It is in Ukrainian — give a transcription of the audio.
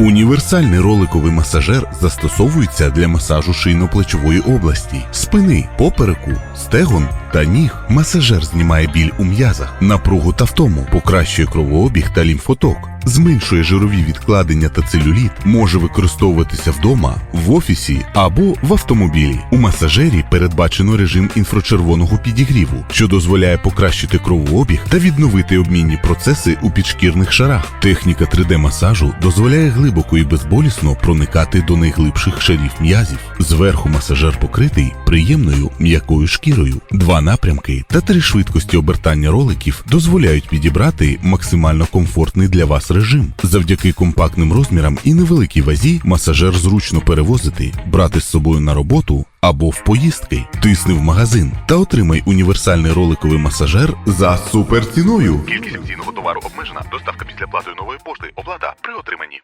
Універсальний роликовий масажер застосовується для масажу шийно-плечової області, спини, попереку, стегон та ніг. Масажер знімає біль у м'язах, напругу та втому, покращує кровообіг та лімфоток, зменшує жирові відкладення та целюліт, може використовуватися вдома, в офісі або в автомобілі. У масажері передбачено режим інфрачервоного підігріву, що дозволяє покращити кровообіг та відновити обмінні процеси у підшкірних шарах. Техніка 3D-масажу дозволяє глибоко і безболісно проникати до найглибших шарів м'язів. Зверху масажер покритий приємною м'якою шкірою. Два напрямки та три швидкості обертання роликів дозволяють підібрати максимально комфортний для вас режим. Завдяки компактним розмірам і невеликій вазі масажер зручно перевозити, брати з собою на роботу або в поїздки. Тисни в магазин та отримай універсальний роликовий масажер за суперціною. Кількість акційного товару обмежена. Доставка після плати нової пошти. Оплата при отриманні.